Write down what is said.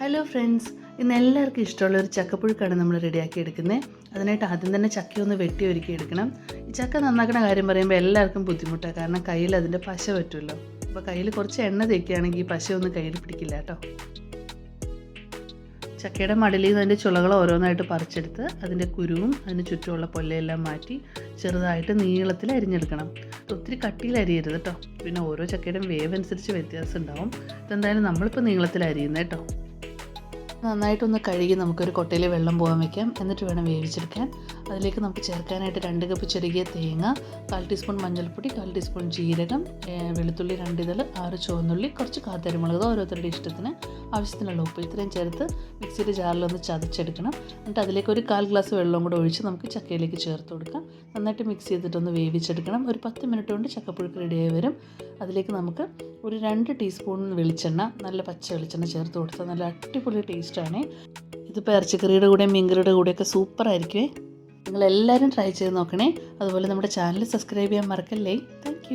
Hello friends ഇന്ന് എല്ലാവർക്കും ഇഷ്ടമുള്ള ഒരു ചക്കപ്പുഴുക്കാണ് നമ്മൾ റെഡിയാക്കി എടുക്കുന്നത് അതിനായിട്ട് ആദ്യം തന്നെ ചക്ക ഒന്ന് വെട്ടി ഒരുക്കി എടുക്കണം. ഈ ചക്ക നന്നാക്കുന്ന കാര്യം പറയുമ്പോൾ എല്ലാവർക്കും ബുദ്ധിമുട്ടാണ് കാരണം കയ്യിൽ അതിന്റെ പശ പറ്റുമല്ലോ. അപ്പോൾ കയ്യിൽ കുറച്ച് എണ്ണ തേക്കുകയാണെങ്കിൽ ഈ പശ ഒന്നും കയ്യിൽ പിടിക്കില്ല കേട്ടോ. ചക്കയുടെ മടലിൽ നിന്ന് അതിന്റെ ചുളകൾ ഓരോന്നായിട്ട് പറിച്ചെടുത്ത് അതിന്റെ കുരുവും അതിന് ചുറ്റുമുള്ള പൊല്ലയെല്ലാം മാറ്റി ചെറുതായിട്ട് നീളത്തിൽ അരിഞ്ഞെടുക്കണം. ഒത്തിരി കട്ടിയിൽ അരിയരുത് കേട്ടോ. പിന്നെ ഓരോ ചക്കയുടെയും വേവ് അനുസരിച്ച് വ്യത്യാസം ഉണ്ടാവും. ഇതെന്തായാലും നമ്മളിപ്പോൾ നീളത്തിൽ അരിയുന്നത് കേട്ടോ. നന്നായിട്ടൊന്ന് കഴുകി നമുക്കൊരു കൊട്ടയിൽ വെള്ളം പോകാൻ വെക്കാം. എന്നിട്ട് വേണം വേവിച്ചെടുക്കാൻ. അതിലേക്ക് നമുക്ക് ചേർക്കാനായിട്ട് രണ്ട് കപ്പ് ചെറുകിയ തേങ്ങ കാൽ ടീസ്പൂൺ മഞ്ഞൾപ്പൊടി കാൽ ടീസ്പൂൺ ജീരകം വെളുത്തുള്ളി രണ്ട് ആറ് ചുവന്നുള്ളി കുറച്ച് കാത്തരിമുളക് ഓരോരുത്തരുടെ ഇഷ്ടത്തിന് ആവശ്യത്തിനുള്ള ഉപ്പ്. ഇത്രയും ചേർത്ത് മിക്സിയുടെ ജാറിലൊന്ന് ചതച്ചെടുക്കണം. എന്നിട്ട് അതിലേക്ക് ഒരു കാൽ ഗ്ലാസ് വെള്ളം കൂടെ ഒഴിച്ച് നമുക്ക് ചക്കയിലേക്ക് ചേർത്ത് കൊടുക്കാം. നന്നായിട്ട് മിക്സ് ചെയ്തിട്ടൊന്ന് വേവിച്ചെടുക്കണം. ഒരു പത്ത് മിനിറ്റ് കൊണ്ട് ചക്കപ്പുഴുക്ക് റെഡിയായി വരും. അതിലേക്ക് നമുക്ക് ഒരു രണ്ട് ടീസ്പൂൺ വെളിച്ചെണ്ണ നല്ല പച്ച വെളിച്ചെണ്ണ ചേർത്ത് കൊടുത്താൽ നല്ല അടിപൊളി ടേസ്റ്റാണ് ഇതിപ്പോൾ ഇറച്ചിക്കറിയുടെ കൂടെ മീൻകറിയുടെ കൂടെയൊക്കെ സൂപ്പർ ആയിരിക്കുമേ നിങ്ങളെല്ലാവരും ട്രൈ ചെയ്ത് നോക്കണേ. അതുപോലെ നമ്മുടെ ചാനൽ സബ്സ്ക്രൈബ് ചെയ്യാൻ മറക്കല്ലേ. താങ്ക്